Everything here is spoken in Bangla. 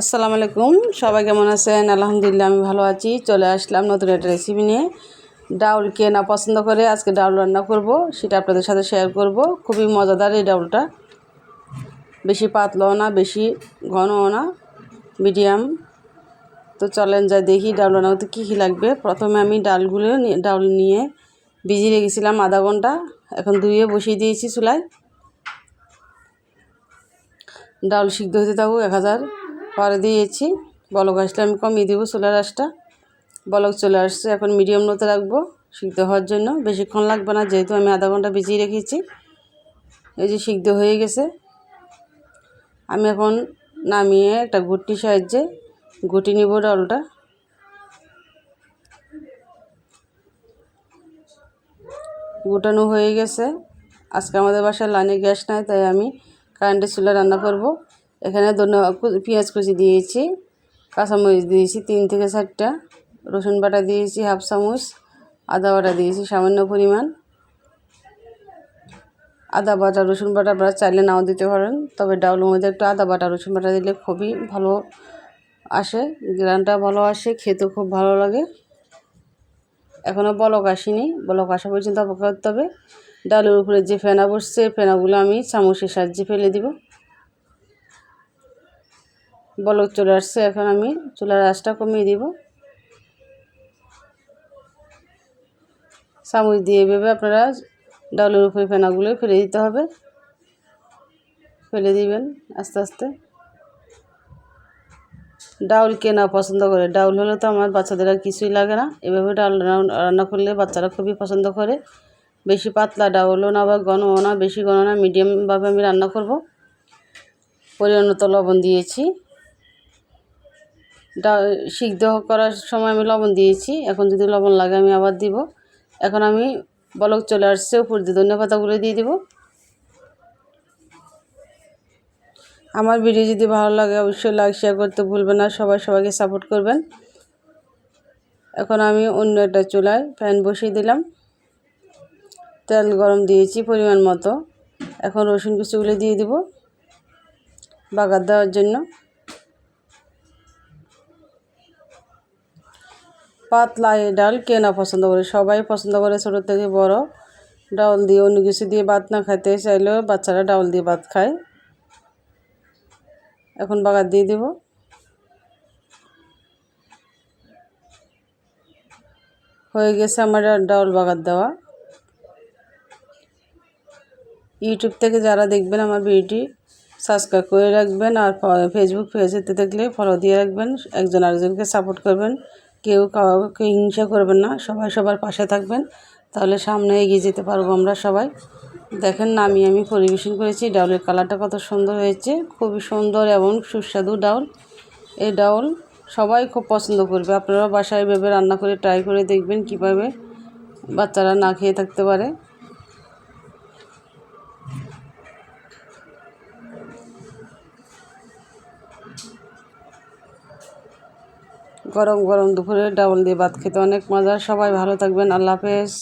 আসসালামু আলাইকুম। সবাই কেমন আছেন? আলহামদুলিল্লাহ, আমি ভালো আছি। চলে আসলাম নতুন একটা রেসিপি নিয়ে। ডাউল কে না পছন্দ করে আজকে ডাউল রান্না করব, সেটা আপনাদের সাথে শেয়ার করব। খুবই মজাদার এই ডাউলটা। বেশি পাতলাও না, বেশি ঘনও না মিডিয়াম তো চলেন যাই দেখি ডাউল রান্না করতে কী কী লাগবে। প্রথমে আমি ডালগুলো ডাউল নিয়ে ভিজিয়ে রেখেছিলাম আধা ঘণ্টা। এখন ধুয়ে বসিয়ে দিয়েছি চুলায়। ডাউল সিদ্ধ হতে থাকুক এক হাজার। পরে দিয়েছি। বলক আসলে আমি কমিয়ে দেবো চুলার আঁচটা বলক চলে আসছে, এখন মিডিয়াম লোতে রাখব। সিদ্ধ হওয়ার জন্য। বেশিক্ষণ লাগবে না, যেহেতু আমি আধা ঘণ্টা ভিজিয়ে রেখেছি। এই যে সিদ্ধ হয়ে গেছে। আমি এখন নামিয়ে একটা ঘুটনির সাহায্যে ঘুটি নিব ডালটা। গুটানো হয়ে গেছে। আজকে আমাদের বাসায় লাইনে গ্যাস নাই, তাই আমি কারেন্টের চুলা রান্না করব। এখানে ধন্য পেঁয়াজ কুচি দিয়েছি, কাঁচামরিচ দিয়েছি তিন থেকে চারটা, রসুন বাটা দিয়েছি হাফ চামচ, আদা বাটা দিয়েছি সামান্য পরিমাণ। আদা বাটা, রসুন বাটা আপনারা চাইলে নাও দিতে পারেন, তবে ডাউলের মধ্যে একটু আদা বাটা, রসুন বাটা দিলে খুবই ভালো আসে, গ্রানটা ভালো আসে খেতেও খুব ভালো লাগে। এখনও বলক আসেনি, বলক আসা পর্যন্ত অপেক্ষা করতে হবে। ডালের উপরে যে ফেনা বসছে, ফেনাগুলো আমি চামচের সাহায্যে ফেলে দিব। বলক চলে আসছে, এখন আমি চুলার আঁচটা কমিয়ে দিব। চামচ দিয়ে এভাবে আপনারা ডাউলের উপরে ফেনাগুলো ফেলে দিতে হবে। ফেলে দিবেন আস্তে আস্তে। ডাউল কে না পছন্দ করে? ডাউল হলে তো আমার বাচ্চাদের আর কিছুই লাগে না। এভাবে ডাউল রান্না করলে বাচ্চারা খুবই পছন্দ করে। বেশি পাতলা ডাউলও না বা ঘনও না, বেশি ঘন না, মিডিয়ামভাবে আমি রান্না করব। পরিমাণ মতো লবণ দিয়েছি। ডা সিদ্ধ করার সময় আমি লবণ দিয়েছি। এখন যদি লবণ লাগে আমি আবার দিব। এখন আমি বলক চলে আসছে উপর দিয়ে। ধনে পাতাগুলো দিয়ে দিব। আমার ভিডিও যদি ভালো লাগে অবশ্যই লাইক শেয়ার করতে ভুলবেন না। সবাই সবাইকে সাপোর্ট করবেন। এখন আমি অন্য একটা চুলায় ফ্যান বসিয়ে দিলাম। তেল গরম দিয়েছি পরিমাণ মতো। এখন রসুন কুচিগুলো দিয়ে দিব। বাগার দেওয়ার জন্য। পাতলা এই ডাল কে না পছন্দ করে? সবাই পছন্দ করে ছোটো থেকে বড়। ডাউল দিয়ে অন্য কিছু দিয়ে ভাত না খাইতে চাইলেও বাচ্চারা ডাউল দিয়ে ভাত খায়। এখন বাগার দিয়ে দেব। হয়ে গেছে আমার ডাউল বাগার দেওয়া। ইউটিউব থেকে যারা দেখবেন আমার ভিডিওটি সাবস্ক্রাইব করে রাখবেন আর ফেসবুক পেজেতে দেখলে ফলো দিয়ে রাখবেন। একজন আরেকজনকে সাপোর্ট করবেন। কেউ কাউকে হিংসা করবেন না, সবাই সবার পাশে থাকবেন। তাহলে সামনে এগিয়ে যেতে পারব আমরা সবাই। দেখেন না, আমি আমি পরিবেশন করেছি, ডাউলের কালারটা কত সুন্দর হয়েছে, খুবই সুন্দর এবং সুস্বাদু ডাউল। এই ডাউল সবাই খুব পছন্দ করবে আপনারা বাসায় ভেবে রান্না করে ট্রাই করে দেখবেন কীভাবে বাচ্চারা না খেয়ে থাকতে পারে। গরম গরম দুপুরে ডাবল দিয়ে ভাত খেতে অনেক মজা। সবাই ভালো থাকবেন। আল্লাহ হাফেজ।